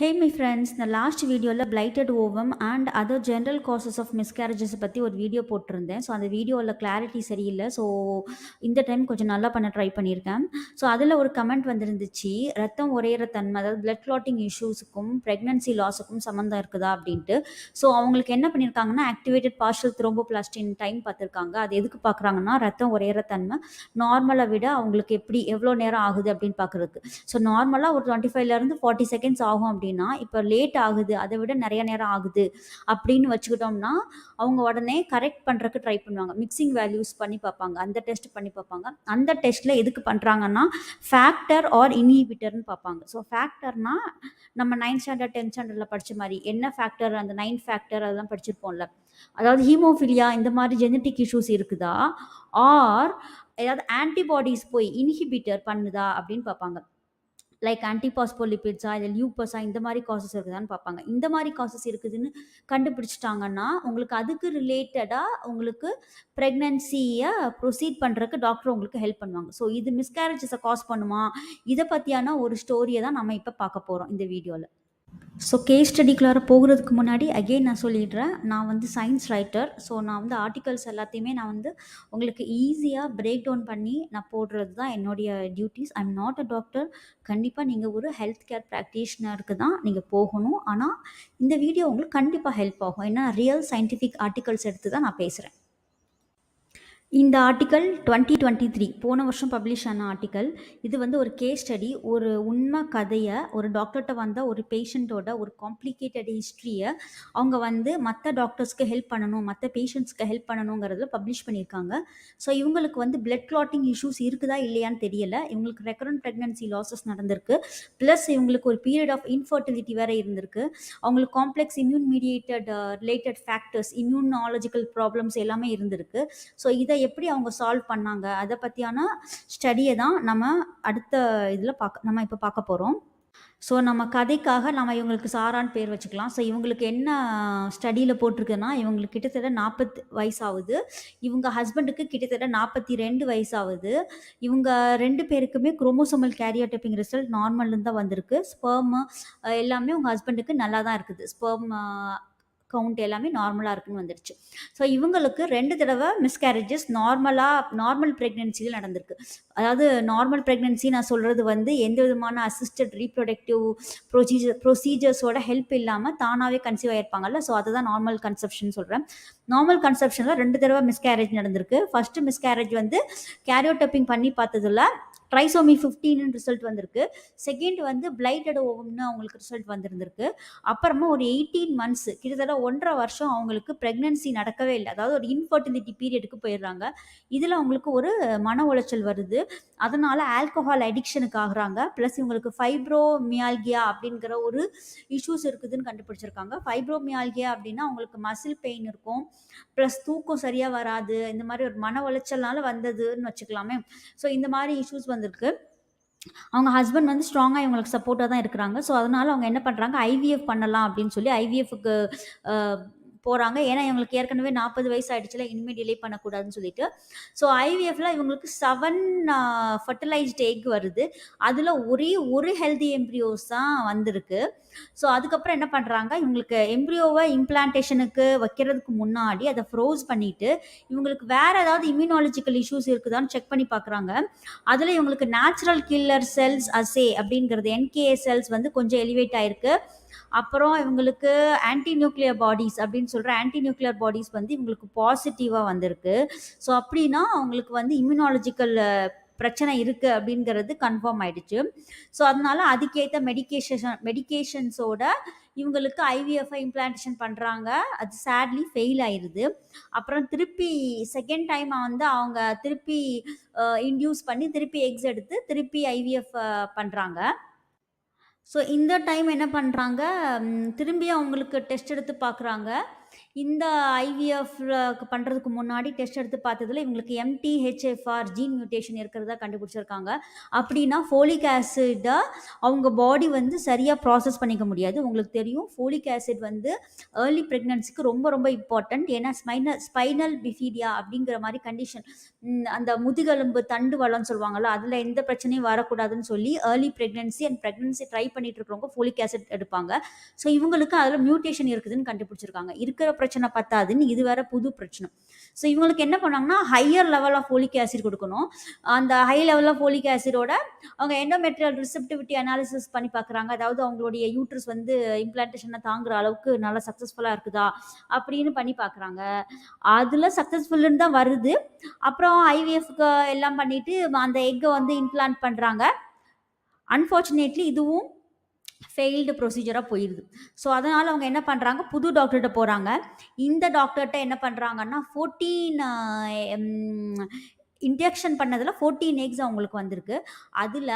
Hey my friends இந்த last வீடியோவில் blighted ovum and other general causes of miscarriages பற்றி ஒரு வீடியோ போட்டிருந்தேன். ஸோ அந்த வீடியோவில் கிளாரிட்டி சரியில்லை. ஸோ இந்த டைம் கொஞ்சம் நல்லா பண்ண ட்ரை பண்ணியிருக்கேன். ஸோ அதில் ஒரு கமெண்ட் வந்துருந்துச்சு. ரத்தம் உரையிற தன்மை அதாவது பிளட் கிளாட்டிங் இஷ்யூஸுக்கும் ப்ரெக்னன்சி லாஸுக்கும் சம்மந்தம் இருக்குதா அப்படின்ட்டு. ஸோ அவங்களுக்கு என்ன பண்ணியிருக்காங்கன்னா ஆக்டிவேட்டட் பார்ஷல் த்ரோம்போபிளாஸ்டின் டைம் பார்த்துருக்காங்க. அது எதுக்கு பார்க்குறாங்கன்னா ரத்தம் உரையிற தன்மை. நார்மலை விட அவங்களுக்கு எப்படி எவ்வளோ நேரம் ஆகுது அப்படின்னு பார்க்குறதுக்கு. ஸோ நார்மலாக ஒரு டுவெண்ட்டி ஃபைவ்லேருந்து ஃபார்ட்டி செகண்ட்ஸ் ஆகும் அப்படின்னு இப்போ லேட் ஆகுது அதை விட நிறைய நேரம் ஆகுது அப்படின்னு வச்சுக்கிட்டோம்னா அவங்க உடனே கரெக்ட் பண்ணுறதுக்கு ட்ரை பண்ணுவாங்க. மிக்சிங் வேல்யூஸ் பண்ணி பார்ப்பாங்க அந்த டெஸ்ட் பண்ணி பார்ப்பாங்க. அந்த டெஸ்ட்டில் எதுக்கு பண்ணுறாங்கன்னா ஃபேக்டர் ஆர் இன்ஹிபிட்டர்னு பார்ப்பாங்க. ஸோ ஃபேக்டர்னா நம்ம நைன்த் ஸ்டாண்டர்ட் டென்த் ஸ்டாண்டர்டில் படித்த மாதிரி என்ன ஃபேக்டர் அந்த நைன் ஃபேக்டர் அதெல்லாம் படிச்சிருப்போம்ல. அதாவது ஹீமோஃபிலியா இந்த மாதிரி ஜெனட்டிக் இஷ்யூஸ் இருக்குதா? ஆர் ஏதாவது ஆன்டிபாடிஸ் போய் இன்ஹிபிட்டர் பண்ணுதா அப்படின்னு பார்ப்பாங்க. லைக் ஆன்டிபாஸ்போலிபிட்ஸா இல்லை லியூப்பஸா இந்த மாதிரி காசஸ் இருக்குதான்னு பார்ப்பாங்க. இந்த மாதிரி காசஸ் இருக்குதுன்னு கண்டுபிடிச்சிட்டாங்கன்னா உங்களுக்கு அதுக்கு ரிலேட்டடாக உங்களுக்கு ப்ரெக்னன்சியை ப்ரொசீட் பண்ணுறதுக்கு டாக்டர் உங்களுக்கு ஹெல்ப் பண்ணுவாங்க. ஸோ இது மிஸ்கேரேஜஸை காஸ் பண்ணுமா? இதை பற்றியான ஒரு ஸ்டோரியை தான் நம்ம இப்போ பார்க்க போகிறோம் இந்த வீடியோவில் ஸோ கேஸ் ஸ்டடிக்குள்ளார போகிறதுக்கு முன்னாடி அகெயின் நான் சொல்லிடுறேன். நான் வந்து சயின்ஸ் ரைட்டர் ஸோ நான் வந்து ஆர்டிகல்ஸ் எல்லாத்தையுமே நான் வந்து உங்களுக்கு ஈஸியாக பிரேக் டவுன் பண்ணி நான் போடுறது தான் என்னுடைய duties I am not a doctor கண்டிப்பாக நீங்கள் ஒரு ஹெல்த் கேர் ப்ராக்டிஷனருக்கு தான் நீங்கள் போகணும். ஆனால் இந்த வீடியோ உங்களுக்கு கண்டிப்பாக ஹெல்ப் ஆகும். ஏன்னா ரியல் சயின்டிஃபிக் ஆர்டிகல்ஸ் எடுத்து தான் நான் பேசுகிறேன் இந்த ஆர்டிக்கல் டுவெண்ட்டி டுவெண்ட்டி த்ரீ போன வருஷம் பப்ளிஷ் ஆன ஆர்டிக்கல் இது வந்து ஒரு கேஸ் ஸ்டடி ஒரு உண்மை கதையை ஒரு டாக்டர்கிட்ட வந்த ஒரு பேஷண்ட்டோட ஒரு காம்ப்ளிகேட்டட் ஹிஸ்ட்ரியை அவங்க வந்து மற்ற டாக்டர்ஸ்க்கு ஹெல்ப் பண்ணணும் மற்ற பேஷண்ட்ஸ்க்கு ஹெல்ப் பண்ணணுங்கிறதுல பப்ளிஷ் பண்ணியிருக்காங்க. ஸோ இவங்களுக்கு வந்து பிளட் கிளாட்டிங் இஷ்யூஸ் இருக்குதா இல்லையான்னு தெரியல. இவங்களுக்கு ரெக்கரண்ட் ப்ரெக்னன்சி லாசஸ் நடந்திருக்கு. ப்ளஸ் இவங்களுக்கு ஒரு பீரியட் ஆஃப் இன்ஃபர்டிலிட்டி வேற இருந்திருக்கு. அவங்களுக்கு complex immune mediated related factors immunological problems எல்லாமே இருந்திருக்கு. ஸோ இதை எப்படி அவங்க சால்வ் பண்ணாங்க? அதை பற்றியான ஸ்டடியை தான் நம்ம அடுத்த இதில் பார்க்க நம்ம இப்போ பார்க்க போகிறோம் ஸோ நம்ம கதைக்காக நம்ம இவங்களுக்கு சாரான்னு பேர் வச்சுக்கலாம். ஸோ இவங்களுக்கு என்ன ஸ்டடியில் போட்டிருக்குன்னா இவங்களுக்கு கிட்டத்தட்ட நாற்பத்தி வயசாகுது. இவங்க ஹஸ்பண்டுக்கு கிட்டத்தட்ட நாற்பத்தி ரெண்டு வயசாகுது. இவங்க ரெண்டு பேருக்குமே குரோமோசோமல் கேரியோடைப்பிங் ரிசல்ட் நார்மல்னு தான் வந்திருக்கு. ஸ்பெர்ம் எல்லாமே உங்கள் ஹஸ்பண்டுக்கு நல்லா தான் இருக்குது. ஸ்பெர்ம் கவுண்ட் எல்லாமே நார்மலாக இருக்குன்னு வந்துடுச்சு ஸோ இவங்களுக்கு ரெண்டு தடவை மிஸ்கேரேஜஸ் நார்மலாக நார்மல் ப்ரெக்னென்சியில் நடந்திருக்கு. அதாவது நார்மல் ப்ரெக்னென்சி நான் சொல்கிறது வந்து எந்த விதமான அசிஸ்டட் ரீப்ரொடக்டிவ் ப்ரொசீஜர் ப்ரொசீஜர்ஸோட ஹெல்ப் இல்லாமல் தானாகவே கன்சீவ் ஆயிருப்பாங்கல்ல. ஸோ அதுதான் நார்மல் கன்செப்ஷன் சொல்கிறேன் நார்மல் கன்செப்ஷனில் ரெண்டு தடவை மிஸ்கேரேஜ் நடந்திருக்கு. ஃபஸ்ட்டு மிஸ்கேரேஜ் வந்து கேரியோடப்பிங் பண்ணி பார்த்ததில் ட்ரைசோமி ஃபிஃப்டீன் ரிசல்ட் வந்திருக்கு. செகண்ட் வந்து பிளைட்டட் ஓவம்னு அவங்களுக்கு ரிசல்ட் வந்திருந்திருக்கு. அப்புறமா ஒரு எயிட்டீன் மந்த்ஸ் கிட்டத்தட்ட ஒன்றரை வருஷம் அவங்களுக்கு ப்ரெக்னன்சி நடக்கவே இல்லை. அதாவது ஒரு இன்ஃபர்டிலிட்டி பீரியடுக்கு போயிடுறாங்க. இதில் அவங்களுக்கு ஒரு மன உளைச்சல் வருது. அதனால் ஆல்கஹால் அடிக்ஷனுக்கு ஆகுறாங்க. ப்ளஸ் இவங்களுக்கு ஃபைப்ரோ மியால்கியா அப்படிங்கிற ஒரு இஷ்யூஸ் இருக்குதுன்னு கண்டுபிடிச்சிருக்காங்க. ஃபைப்ரோ மியால்கியா அப்படின்னா அவங்களுக்கு மசில் பெயின் இருக்கும். ப்ளஸ் தூக்கம் சரியாக வராது. இந்த மாதிரி ஒரு மன உளைச்சல்னால வந்ததுன்னு வச்சுக்கலாமே. ஸோ இந்த மாதிரி இஷ்யூஸ் வந்து வந்திருக்கு. அவங்க ஹஸ்பண்ட் வந்து ஸ்ட்ராங்காக இவங்களுக்கு சப்போர்ட்டாக தான் இருக்கிறாங்க. ஸோ அதனால் அவங்க என்ன பண்ணுறாங்க ஐவிஎஃப் பண்ணலாம் அப்படின்னு சொல்லி ஐவிஎஃப்க்கு போகிறாங்க ஏன்னா இவங்களுக்கு ஏற்கனவே நாற்பது வயசு ஆகிடுச்சுல இனிமேல் டிலே பண்ணக்கூடாதுன்னு சொல்லிட்டு. ஸோ ஐவிஎஃப்ல இவங்களுக்கு செவன் ஃபர்டிலைஸ்ட் எக் வருது. அதில் ஒரே ஒரு ஹெல்தி எம்ப்ரியோஸ் தான் வந்திருக்கு. ஸோ அதுக்கப்புறம் என்ன பண்ணுறாங்க இவங்களுக்கு எம்ப்ரியோவை இம்ப்ளான்டேஷனுக்கு வைக்கிறதுக்கு முன்னாடி அதை ஃப்ரோஸ் பண்ணிவிட்டு இவங்களுக்கு வேறு ஏதாவது இம்யூனாலஜிக்கல் இஷ்யூஸ் இருக்குதான்னு செக் பண்ணி பார்க்குறாங்க. அதில் இவங்களுக்கு நேச்சுரல் கில்லர் செல்ஸ் அசே அப்படிங்கிறது என்கேஏ செல்ஸ் வந்து கொஞ்சம் எலிவேட் ஆயிருக்கு. அப்புறம் இவங்களுக்கு ஆன்டி நியூக்ளியர் பாடிஸ் அப்படின்னு சொல்கிற ஆன்டி நியூக்ளியர் பாடிஸ் வந்து இவங்களுக்கு பாசிட்டிவாக வந்திருக்கு. ஸோ அப்படின்னா அவங்களுக்கு வந்து இம்யூனாலஜிக்கல் பிரச்சனை இருக்குது அப்படிங்கிறது கன்ஃபார்ம் ஆயிடுச்சு. ஸோ அதனால அதுக்கேற்ற மெடிக்கேஷன் மெடிக்கேஷன்ஸோட இவங்களுக்கு ஐவிஎஃப்ஐ இம்ப்ளான்டேஷன் பண்ணுறாங்க அது சேட்லி ஃபெயில் ஆயிடுது அப்புறம் திருப்பி செகண்ட் டைம் வந்து அவங்க திருப்பி இன்டியூஸ் பண்ணி திருப்பி எக்ஸ் எடுத்து திருப்பி ஐவிஎஃப் பண்ணுறாங்க ஸோ இந்த டைம் என்ன பண்ணுறாங்க திரும்பி அவங்களுக்கு டெஸ்ட் எடுத்து பார்க்குறாங்க. இந்த ஐவிஎஃப் பண்ணுறதுக்கு முன்னாடி டெஸ்ட் எடுத்து பார்த்ததுல இவங்களுக்கு எம்டிஹெச்எஃப்ஆர் ஜீன் மியூட்டேஷன் இருக்கிறதா கண்டுபிடிச்சிருக்காங்க. அப்படின்னா ஃபோலிக் ஆசிடை அவங்க பாடி வந்து சரியாக ப்ராசஸ் பண்ணிக்க முடியாது. உங்களுக்கு தெரியும் ஃபோலிக் ஆசிட் வந்து ஏர்லி ப்ரெக்னன்சிக்கு ரொம்ப ரொம்ப இம்பார்ட்டண்ட் ஏன்னா ஸ்பைனல் ஸ்பைனல் பிஃபீடியா அப்படிங்கிற மாதிரி கண்டிஷன் அந்த முதுகெலும்பு தண்டு வளம்னு சொல்லுவாங்களோ அதில் எந்த பிரச்சனையும் வரக்கூடாதுன்னு சொல்லி early pregnancy and pregnancy try பண்ணிட்டு இருக்கிறவங்க ஃபோலிக் ஆசிட் எடுப்பாங்க. ஸோ இவங்களுக்கு அதில் மியூட்டேஷன் இருக்குதுன்னு கண்டுபிடிச்சிருக்காங்க. இருக்கிற பிரச்சனை பத்தாதுன்னு இது வேற புது பிரச்சனை. ஸோ இவங்களுக்கு என்ன பண்ணாங்கன்னா higher level of folic acid கொடுக்கணும். அந்த ஹை லெவல் ஆஃப் ஃபோலிக் ஆசிடோட அவங்க எண்டோமெட்ரியல் ரிசெப்டிவிட்டி அனாலிசிஸ் பண்ணி பார்க்குறாங்க அதாவது அவங்களுடைய யூட்ரஸ் வந்து இம்ப்ளான்டேஷனை தாங்குற அளவுக்கு நல்லா சக்ஸஸ்ஃபுல்லாக இருக்குதா அப்படின்னு பண்ணி பார்க்குறாங்க அதில் சக்ஸஸ்ஃபுல்லுன்னு தான் வருது. அப்புறம் ஐவிஎஃப்க்கு எல்லாம் பண்ணிட்டு அந்த எக்கை வந்து இம்ப்ளான்ட் பண்ணுறாங்க அன்ஃபார்ச்சுனேட்லி இதுவும் ஃபெயில்டு ப்ரொசீஜராக போயிடுது ஸோ அதனால் அவங்க என்ன பண்ணுறாங்க புது டாக்டர்கிட்ட போகிறாங்க இந்த டாக்டர்கிட்ட என்ன பண்ணுறாங்கன்னா ஃபோர்டீன் இன்ஜெக்ஷன் பண்ணதில் ஃபோர்டீன் எக்ஸ் அவங்களுக்கு வந்திருக்கு. அதில்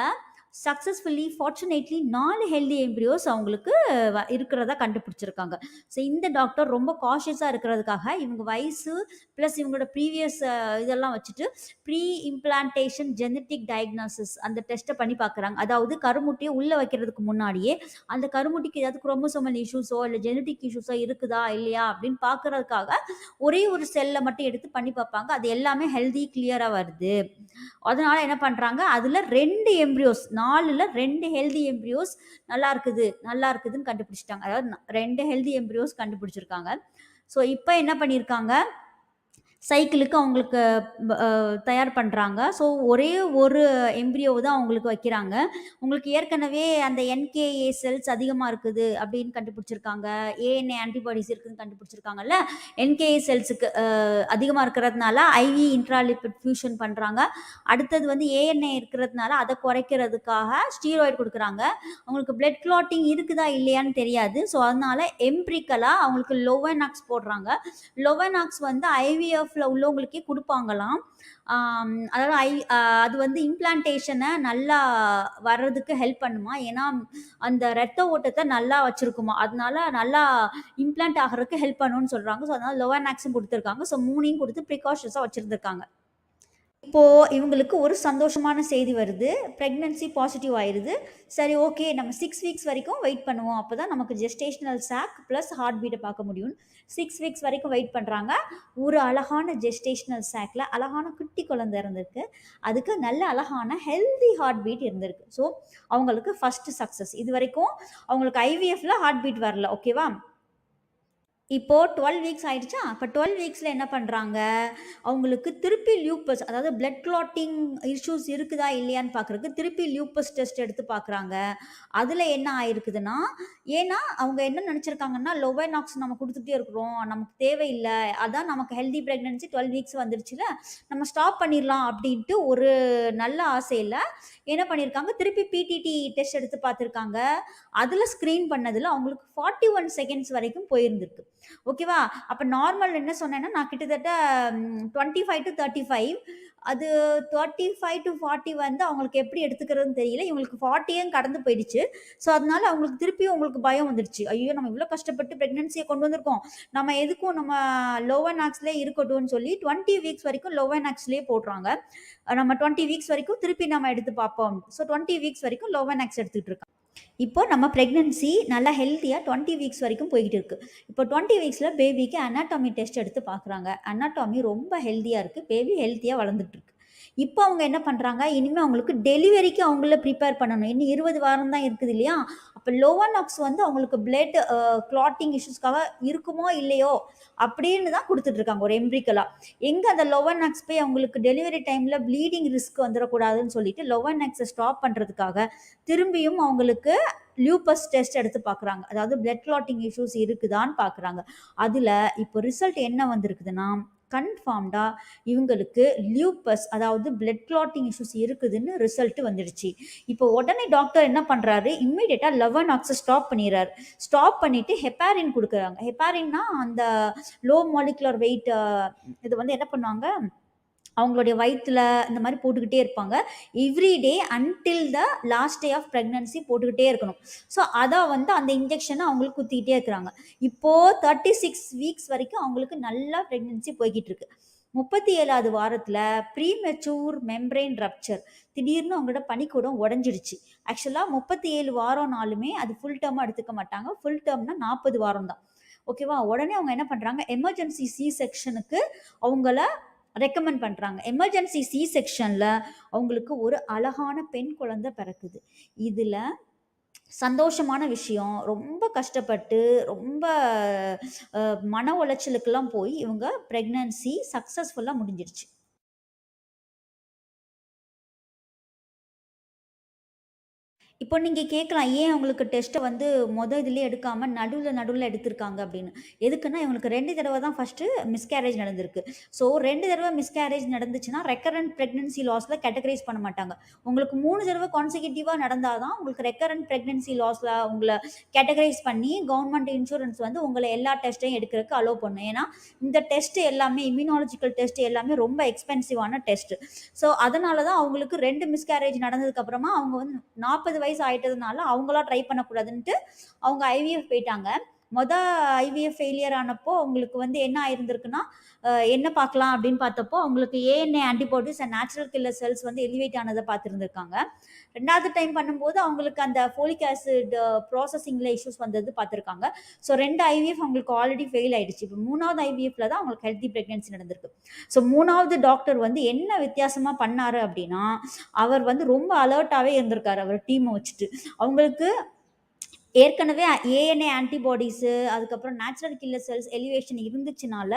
சக்ஸஸ்ஃபுல்லி ஃபார்ச்சுனேட்லி நாலு ஹெல்தி எம்ப்ரியோஸ் அவங்களுக்கு வ- இருக்கிறதா கண்டுபிடிச்சிருக்காங்க. ஸோ இந்த டாக்டர் ரொம்ப காஷியஸாக இருக்கிறதுக்காக இவங்க வயசு ப்ளஸ் இவங்களோட ப்ரீவியஸ் இதெல்லாம் வச்சுட்டு ப்ரீ இம்ப்ளான்டேஷன் ஜெனட்டிக் டயக்னாசிஸ் அந்த டெஸ்ட்டை பண்ணி பார்க்குறாங்க அதாவது கருமுட்டியை உள்ளே வைக்கிறதுக்கு முன்னாடியே அந்த கருமுட்டிக்கு ஏதாவது குரோமோசோமல் இஷ்யூஸோ இல்லை ஜெனட்டிக் இஷ்யூஸோ இருக்குதா இல்லையா அப்படின்னு பார்க்கறதுக்காக ஒரே ஒரு செல்லை மட்டும் எடுத்து பண்ணி பார்ப்பாங்க அது எல்லாமே ஹெல்தி கிளியராக வருது. அதனால என்ன பண்ணுறாங்க அதில் ரெண்டு எம்ப்ரியோஸ் நாலுல ரெண்டு ஹெல்தி எம்ப்ரியோஸ் நல்லா இருக்குது நல்லா இருக்குதுன்னு கண்டுபிடிச்சிட்டாங்க. அதாவது ரெண்டு ஹெல்தி எம்ப்ரியோஸ் கண்டுபிடிச்சிருக்காங்க. ஸோ இப்போ என்ன பண்ணியிருக்காங்க சைக்கிளுக்கு அவங்களுக்கு தயார் பண்ணுறாங்க ஸோ ஒரே ஒரு எம்ப்ரியோவை தான் அவங்களுக்கு வைக்கிறாங்க. உங்களுக்கு ஏற்கனவே அந்த என்கேஏ செல்ஸ் அதிகமாக இருக்குது அப்படின்னு கண்டுபிடிச்சிருக்காங்க. ஏஎன்ஏ ஆன்டிபாடிஸ் இருக்குதுன்னு கண்டுபிடிச்சிருக்காங்கல்ல? என்கேஏ செல்ஸுக்கு அதிகமாக இருக்கிறதுனால ஐவி இன்ட்ராலிபிட் ஃபியூஷன் பண்ணுறாங்க அடுத்தது வந்து ஏஎன்ஏ இருக்கிறதுனால அதை குறைக்கிறதுக்காக ஸ்டீராய்டு கொடுக்குறாங்க. அவங்களுக்கு பிளட் கிளாட்டிங் இருக்குதா இல்லையான்னு தெரியாது. ஸோ அதனால எம்ப்ரிக்கலாக அவங்களுக்கு லோவனாக்ஸ் போடுறாங்க. லோவனாக்ஸ் வந்து ஐவிஎஃப் ஐவிஎஃப்ல உள்ளவங்களுக்கே கொடுப்பாங்களாம். அதாவது ஐ அது வந்து இம்ப்ளான்டேஷனை நல்லா வர்றதுக்கு ஹெல்ப் பண்ணுமா? ஏன்னா அந்த ரத்த ஓட்டத்தை நல்லா வச்சுருக்குமா? அதனால நல்லா இம்ப்ளான்ட் ஆகிறதுக்கு ஹெல்ப் பண்ணணும்னு சொல்கிறாங்க ஸோ அதனால லோவனாக்ஸும் கொடுத்துருக்காங்க. ஸோ மூணையும் கொடுத்து ப்ரிகாஷன்ஸாக வச்சுருந்துருக்காங்க. இப்போது இவங்களுக்கு ஒரு சந்தோஷமான செய்தி வருது. ப்ரெக்னன்சி பாசிட்டிவ் ஆயிடுது சரி ஓகே நம்ம சிக்ஸ் வீக்ஸ் வரைக்கும் வெயிட் பண்ணுவோம். அப்போ தான் நமக்கு ஜெஸ்டேஷனல் சாக் ப்ளஸ் ஹார்ட் பீட்டை பார்க்க முடியும். சிக்ஸ் வீக்ஸ் வரைக்கும் வெயிட் பண்ணுறாங்க ஒரு அழகான ஜெஸ்டேஷனல் சாக்கில் அழகான குட்டி குழந்தை இருந்திருக்கு அதுக்கு நல்ல அழகான ஹெல்தி ஹார்ட் பீட் இருந்திருக்கு. ஸோ அவங்களுக்கு ஃபஸ்ட்டு சக்ஸஸ் இது வரைக்கும் அவங்களுக்கு ஐவிஎஃப்ல ஹார்ட் பீட் வரல ஓகேவா இப்போது டுவெல் வீக்ஸ் ஆயிடுச்சா? இப்போ டுவெல் வீக்ஸில் என்ன பண்ணுறாங்க அவங்களுக்கு திருப்பி லியூப்பஸ் அதாவது பிளட் கிளாட்டிங் இஷ்யூஸ் இருக்குதா இல்லையான்னு பார்க்குறதுக்கு திருப்பி லியூப்பஸ் டெஸ்ட் எடுத்து பார்க்குறாங்க அதில் என்ன ஆயிருக்குதுன்னா ஏன்னா அவங்க என்ன நினச்சிருக்காங்கன்னா லோவைனாக்ஸ் நம்ம கொடுத்துட்டே இருக்கிறோம் நமக்கு தேவையில்லை அதான் நமக்கு ஹெல்தி ப்ரெக்னன்சி டுவெல் வீக்ஸ் வந்துருச்சுல நம்ம ஸ்டாப் பண்ணிடலாம் அப்படின்ட்டு ஒரு நல்ல ஆசையில் என்ன பண்ணியிருக்காங்க திருப்பி பிடிடி டெஸ்ட் எடுத்து பார்த்துருக்காங்க. அதில் ஸ்க்ரீன் பண்ணதில் அவங்களுக்கு ஃபார்ட்டி ஒன் செகண்ட்ஸ் வரைக்கும் போயிருந்திருக்கு. ஓகேவா? அப்போ நார்மல் என்ன சொன்னேன்னா நான் கிட்டத்தட்ட twenty five to thirty five அது தேர்ட்டி ஃபைவ் டு ஃபார்ட்டி வந்து அவங்களுக்கு எப்படி எடுத்துக்கிறதுன்னு தெரியல. இவங்களுக்கு ஃபார்ட்டியும் கடந்து போயிடுச்சு? ஸோ அதனால அவங்களுக்கு திருப்பி உங்களுக்கு பயம் வந்துடுச்சு. ஐயோ நம்ம இவ்வளோ கஷ்டப்பட்டு ப்ரெக்னன்சியை கொண்டு வந்திருக்கோம். நம்ம எதுக்கும் நம்ம லோவனாக்ஸ்லேயே இருக்கட்டும்னு சொல்லி டுவெண்ட்டி வீக்ஸ் வரைக்கும் லோவனாக்ஸ்லேயே போடுறாங்க. நம்ம டுவெண்ட்டி வீக்ஸ் வரைக்கும் திருப்பி நம்ம எடுத்து பார்ப்போம். ஸோ டுவெண்ட்டி வீக்ஸ் வரைக்கும் லோவனாக்ஸ் எடுத்துகிட்டு இருக்கோம் இப்போ நம்ம ப்ரெக்னென்சி நல்லா ஹெல்த்தியாக டுவெண்ட்டி வீக்ஸ் வரைக்கும் போய்கிட்டு இருக்குது இப்போ டுவெண்ட்டி வீக்ஸில் பேபிக்கு அனாட்டாமி டெஸ்ட் எடுத்து பார்க்குறாங்க. அனாட்டாமி ரொம்ப ஹெல்த்தியாக இருக்குது பேபி ஹெல்த்தியாக வளர்ந்துட்டுருக்கு இப்போ அவங்க என்ன பண்ணுறாங்க இனிமேல் அவங்களுக்கு டெலிவரிக்கு அவங்கள ப்ரிப்பேர் பண்ணணும். இன்னும் இருபது வாரம் தான் இருக்குது இல்லையா? அப்போ லோவனாக்ஸ் வந்து அவங்களுக்கு பிளட் கிளாட்டிங் இஷ்யூஸ்க்காக இருக்குமோ இல்லையோ? அப்படின்னு தான் கொடுத்துட்ருக்காங்க ஒரு எம்ப்ரிக்கலாக எங்கே அந்த லோவனாக்ஸ் போய் அவங்களுக்கு டெலிவரி டைமில் ப்ளீடிங் ரிஸ்க் வந்துடக்கூடாதுன்னு சொல்லிட்டு லோவனாக்ஸை ஸ்டாப் பண்ணுறதுக்காக திரும்பியும் அவங்களுக்கு லியூப்பஸ் டெஸ்ட் எடுத்து பார்க்குறாங்க அதாவது பிளட் கிளாட்டிங் இஷ்யூஸ் இருக்குதான்னு பார்க்குறாங்க அதில் இப்போ ரிசல்ட் என்ன வந்திருக்குதுன்னா கன்ஃபார்ம்டாக இவங்களுக்கு லியூப்பஸ் அதாவது பிளட் கிளாட்டிங் இஷ்யூஸ் இருக்குதுன்னு ரிசல்ட் வந்துடுச்சு. இப்போ உடனே டாக்டர் என்ன பண்ணுறாரு இம்மிடியேட்டாக லெவன் ஆக்ஸை ஸ்டாப் பண்ணிடுறாரு. ஸ்டாப் பண்ணிவிட்டு ஹெப்பாரின் கொடுக்குறாங்க. ஹெப்பாரின்னா அந்த லோ மாலிகுலர் வெயிட் இது வந்து என்ன பண்ணுவாங்க? அவங்களுடைய வயிற்றுல இந்த மாதிரி போட்டுக்கிட்டே இருப்பாங்க. Every day until the last day of pregnancy போட்டுக்கிட்டே இருக்கணும். ஸோ அதை வந்து அந்த இன்ஜெக்ஷனை அவங்களுக்கு குத்திக்கிட்டே இருக்கிறாங்க. இப்போது தேர்ட்டி சிக்ஸ் வீக்ஸ் வரைக்கும் அவங்களுக்கு நல்லா ப்ரெக்னன்சி போய்கிட்டு இருக்கு முப்பத்தி ஏழாவது வாரத்தில் ப்ரீமெச்சூர் மெம்ரைன் ரப்ச்சர் திடீர்னு அவங்களோட பனிக்கூடம் உடஞ்சிடுச்சு. ஆக்சுவலாக முப்பத்தி ஏழு வாரம்னாலுமே அது ஃபுல் டேர்மாக எடுத்துக்க மாட்டாங்க. ஃபுல் டேர்ம்னா நாற்பது வாரம் தான் ஓகேவா உடனே அவங்க என்ன பண்ணுறாங்க எமர்ஜென்சி சி செக்ஷனுக்கு அவங்கள ரெக்கமெண்ட் பண்ணுறாங்க எமர்ஜென்சி சி செக்ஷனில் அவங்களுக்கு ஒரு அழகான பெண் குழந்தை பிறக்குது. இதில் சந்தோஷமான விஷயம் ரொம்ப கஷ்டப்பட்டு ரொம்ப மன உளைச்சலுக்கெல்லாம் போய் இவங்க ப்ரெக்னன்சி சக்ஸஸ்ஃபுல்லாக முடிஞ்சிருச்சு. இப்போ நீங்கள் கேட்கலாம் ஏன் அவங்களுக்கு டெஸ்ட்டை வந்து மொதல் இதுலேயே எடுக்காமல் நடுவில் நடுவில் எடுத்திருக்காங்க அப்படின்னு? எதுக்குன்னா இவங்களுக்கு ரெண்டு தடவை தான் ஃபஸ்ட்டு மிஸ்கேரேஜ் நடந்திருக்கு. ஸோ ரெண்டு தடவை மிஸ்கேரேஜ் நடந்துச்சுன்னா ரெக்கரண்ட் ப்ரெக்னன்சி லாஸில் கேட்டகரைஸ் பண்ண மாட்டாங்க. உங்களுக்கு மூணு தடவை கான்சிக்யூட்டிவாக நடந்தால் தான் உங்களுக்கு ரெக்கரண்ட் ப்ரெக்னன்சி லாஸில் உங்களை கேட்டகரைஸ் பண்ணி கவர்மெண்ட் இன்சூரன்ஸ் வந்து உங்களை எல்லா டெஸ்ட்டையும் எடுக்கிறதுக்கு அலோவ் பண்ணும். ஏன்னா இந்த டெஸ்ட் எல்லாமே இம்யூனாலஜிக்கல் டெஸ்ட் எல்லாமே ரொம்ப எக்ஸ்பென்சிவான டெஸ்ட் ஸோ அதனால தான் அவங்களுக்கு ரெண்டு மிஸ்கேரேஜ் நடந்ததுக்கப்புறமா அவங்க வந்து நாற்பது வயசு ஆயிட்டதுனால அவங்களா ட்ரை பண்ணக்கூடாதுன்ட்டு அவங்க ஐவிஎஃப் போயிட்டாங்க. மொதல் ஐவிஎஃப் ஃபெயிலியர் ஆனப்போ அவங்களுக்கு வந்து என்ன ஆயிருந்திருக்குன்னா என்ன பார்க்கலாம் அப்படின்னு பார்த்தப்போ அவங்களுக்கு ANA antibodies and natural killer cells வந்து எலிவேட் ஆனதை பார்த்துருந்துருக்காங்க. ரெண்டாவது டைம் பண்ணும்போது அவங்களுக்கு அந்த ஃபோலிக் ஆசிட் ப்ராசஸிங்கில் இஷ்யூஸ் வந்தது பார்த்துருக்காங்க. ஸோ ரெண்டு ஐவிஎஃப் அவங்களுக்கு ஆல்ரெடி ஃபெயில் ஆயிடுச்சு. இப்போ மூணாவது ஐவிஎஃப்ல தான் அவங்களுக்கு ஹெல்த்தி ப்ரெக்னன்சி நடந்திருக்கு. ஸோ மூணாவது டாக்டர் வந்து என்ன வித்தியாசமாக பண்ணாரு அப்படின்னா அவர் வந்து ரொம்ப அலர்ட்டாகவே இருந்திருக்காரு அவர் டீமை வச்சுட்டு. அவங்களுக்கு ஏற்கனவே ஏஎன்ஏ ஆன்டிபாடிஸு அதுக்கப்புறம் நேச்சுரல் கில்லர் செல்ஸ் எலிவேஷன் இருந்துச்சுனால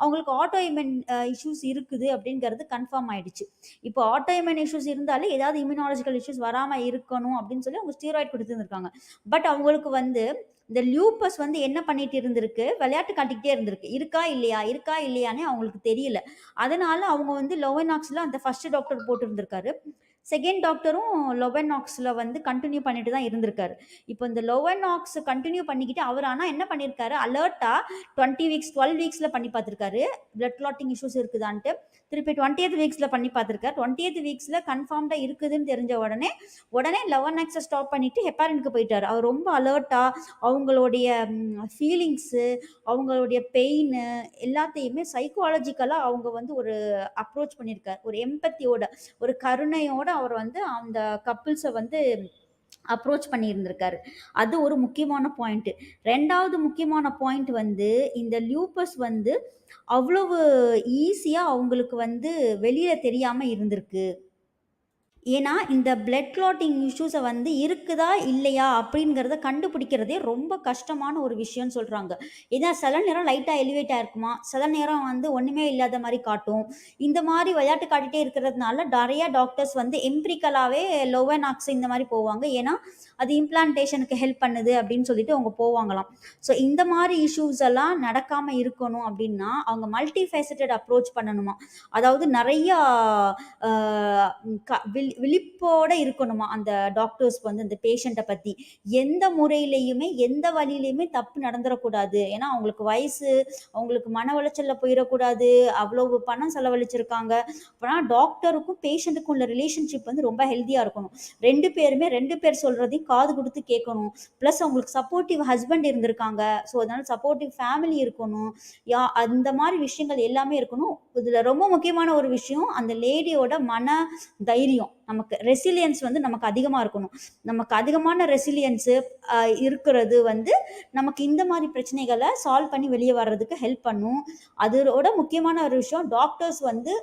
அவங்களுக்கு ஆட்டோஇமென் இஷ்யூஸ் இருக்குது அப்படிங்கிறது கன்ஃபார்ம் ஆயிடுச்சு. இப்போ ஆட்டோஇமென் இஷ்யூஸ் இருந்தாலே ஏதாவது இம்யூனாலஜிக்கல் இஷ்யூஸ் வராமல் இருக்கணும் அப்படின்னு சொல்லி அவங்க ஸ்டீராய்டு கொடுத்துருந்துருக்காங்க. பட் அவங்களுக்கு வந்து இந்த லியூப்பஸ் வந்து என்ன பண்ணிட்டு இருந்திருக்கு? விளையாட்டு காட்டிக்கிட்டே இருந்திருக்கு. இருக்கா இல்லையா? இருக்கா இல்லையானே அவங்களுக்கு தெரியல. அதனால அவங்க வந்து லோவனாக்ஸில் அந்த ஃபர்ஸ்ட் டாக்டர் போட்டிருந்திருக்காரு. செகண்ட் டாக்டரும் லொவனாக்ஸில் வந்து கண்டினியூ பண்ணிட்டு தான் இருந்திருக்காரு. இப்போ இந்த லொவனாக்ஸ் கண்டினியூ பண்ணிக்கிட்டு அவர் ஆனால் என்ன பண்ணியிருக்காரு அலர்ட்டாக டுவெண்ட்டி வீக்ஸ் டுவெல் வீக்ஸில் பண்ணி பார்த்துருக்காரு. பிளட் கிளாட்டிங் இஷ்யூஸ் இருக்குதான்ட்டு. திருப்பி டுவெண்ட்டியத் வீக்ஸில் பண்ணி பார்த்துருக்காரு. டுவெண்ட்டியத் வீக்ஸில் கன்ஃபார்ம்டாக இருக்குதுன்னு தெரிஞ்ச உடனே உடனே லெவன் ஸ்டாப் பண்ணிட்டு ஹெப்பாரினுக்கு போயிட்டார். அவர் ரொம்ப அலர்ட்டாக அவங்களுடைய ஃபீலிங்ஸு அவங்களுடைய பெயின் எல்லாத்தையுமே சைக்காலஜிக்கலாக அவங்க வந்து ஒரு அப்ரோச் பண்ணியிருக்காரு ஒரு எம்பத்தியோட ஒரு கருணையோட அவர் வந்து அந்த கப்புள்ஸை வந்து அப்ரோச் பண்ணியிருந்திருக்காரு. அது ஒரு முக்கியமான பாயிண்ட்டு ரெண்டாவது முக்கியமான பாயிண்ட் வந்து இந்த லியூப்பஸ் வந்து அவ்வளவு ஈஸியாக அவங்களுக்கு வந்து வெளியில் தெரியாமல் இருந்திருக்கு. ஏன்னா இந்த பிளட் கிளாட்டிங் இஷ்யூஸை வந்து இருக்குதா இல்லையா அப்படிங்கிறத கண்டுபிடிக்கிறதே ரொம்ப கஷ்டமான ஒரு விஷயம்னு சொல்கிறாங்க ஏன்னா சில நேரம் லைட்டாக எலிவேட் ஆகிருக்குமா சில நேரம் வந்து ஒன்றுமே இல்லாத மாதிரி காட்டும். இந்த மாதிரி விளையாட்டு காட்டிகிட்டே இருக்கிறதுனால நிறைய டாக்டர்ஸ் வந்து எம்பிரிக்கலாகவே லோவனாக்ஸ் இந்த மாதிரி போவாங்க. ஏன்னா அது இம்ப்ளான்டேஷனுக்கு ஹெல்ப் பண்ணுது அப்படின்னு சொல்லிட்டு அவங்க போவாங்களாம். ஸோ இந்த மாதிரி இஷ்யூஸ் எல்லாம் நடக்காமல் இருக்கணும் அப்படின்னா அவங்க மல்டி ஃபேசட்டட் அப்ரோச் பண்ணணுமா? அதாவது நிறையா வில்- விழிப்போட இருக்கணுமா? அந்த டாக்டர்ஸ் வந்து அந்த பேஷண்ட்டை பற்றி எந்த முறையிலையுமே எந்த வழியிலையுமே தப்பு நடந்துடக்கூடாது ஏன்னா அவங்களுக்கு வயசு அவங்களுக்கு மன உளைச்சலில் போயிடக்கூடாது அவ்வளவு பணம் செலவழிச்சிருக்காங்க. அப்புறம் டாக்டருக்கும் பேஷண்ட்டுக்கும் உள்ள ரிலேஷன்ஷிப் வந்து ரொம்ப ஹெல்த்தியாக இருக்கணும். ரெண்டு பேருமே ரெண்டு பேர் சொல்கிறதையும் காது கொடுத்து கேட்கணும். ப்ளஸ் அவங்களுக்கு சப்போர்ட்டிவ் ஹஸ்பண்ட் இருந்திருக்காங்க. ஸோ அதனால சப்போர்ட்டிவ் ஃபேமிலி இருக்கணும். யா அந்த மாதிரி விஷயங்கள் எல்லாமே இருக்கணும். இதில் ரொம்ப முக்கியமான ஒரு விஷயம் அந்த லேடியோட மன தைரியம். நமக்கு ரெசிலியன்ஸ் வந்து நமக்கு அதிகமாக இருக்கணும். நமக்கு அதிகமான ரெசிலியன்ஸு இருக்கிறது வந்து நமக்கு இந்த மாதிரி பிரச்சனைகளை சால்வ் பண்ணி வெளியே வர்றதுக்கு ஹெல்ப் பண்ணும். அதோட முக்கியமான ஒரு விஷயம் டாக்டர்ஸ் வந்து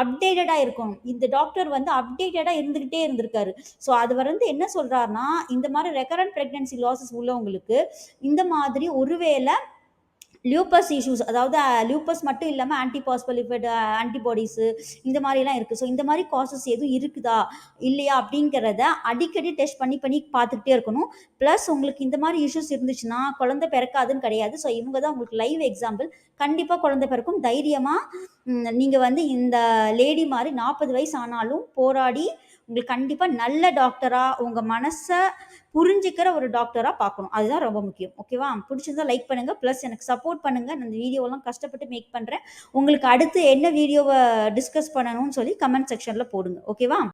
அப்டேட்டடாக இருக்கணும். இந்த டாக்டர் வந்து அப்டேட்டடாக இருந்துக்கிட்டே இருந்திருக்காரு. ஸோ அது வந்து என்ன சொல்கிறாருன்னா இந்த மாதிரி ரெக்கரண்ட் ப்ரெக்னன்சி லாசஸ் உள்ளவங்களுக்கு இந்த மாதிரி ஒருவேளை லியூப்பஸ் இஷ்யூஸ் அதாவது லியூப்பஸ் மட்டும் இல்லாமல் ஆன்டிபாஸ்பலிஃபைட் ஆன்டிபாடிஸு இந்த மாதிரிலாம் இருக்குது ஸோ இந்த மாதிரி காசஸ் எதுவும் இருக்குதா? இல்லையா? அப்படிங்கிறத அடிக்கடி டெஸ்ட் பண்ணி பண்ணி பார்த்துக்கிட்டே இருக்கணும். ப்ளஸ் உங்களுக்கு இந்த மாதிரி இஷ்யூஸ் இருந்துச்சுன்னா குழந்தை பிறக்காதுன்னு கிடையாது. ஸோ இவங்க தான் உங்களுக்கு லைவ் எக்ஸாம்பிள் கண்டிப்பாக குழந்தை பிறக்கும். தைரியமாக நீங்கள் வந்து இந்த லேடி மாதிரி நாற்பது வயசு ஆனாலும் போராடி உங்களுக்கு கண்டிப்பாக நல்ல டாக்டராக உங்கள் மனசை புரிஞ்சுக்கிற ஒரு டாக்டராக பார்க்கணும். அதுதான் ரொம்ப முக்கியம். ஓகேவா பிடிச்சிருந்தா லைக் பண்ணுங்கள் ப்ளஸ் எனக்கு சப்போர்ட் பண்ணுங்கள் நான் இந்த வீடியோலாம் கஷ்டப்பட்டு மேக் பண்ணுறேன் உங்களுக்கு அடுத்து என்ன வீடியோவை டிஸ்கஸ் பண்ணணும்னு சொல்லி கமெண்ட் செக்ஷனில் போடுங்க. ஓகேவா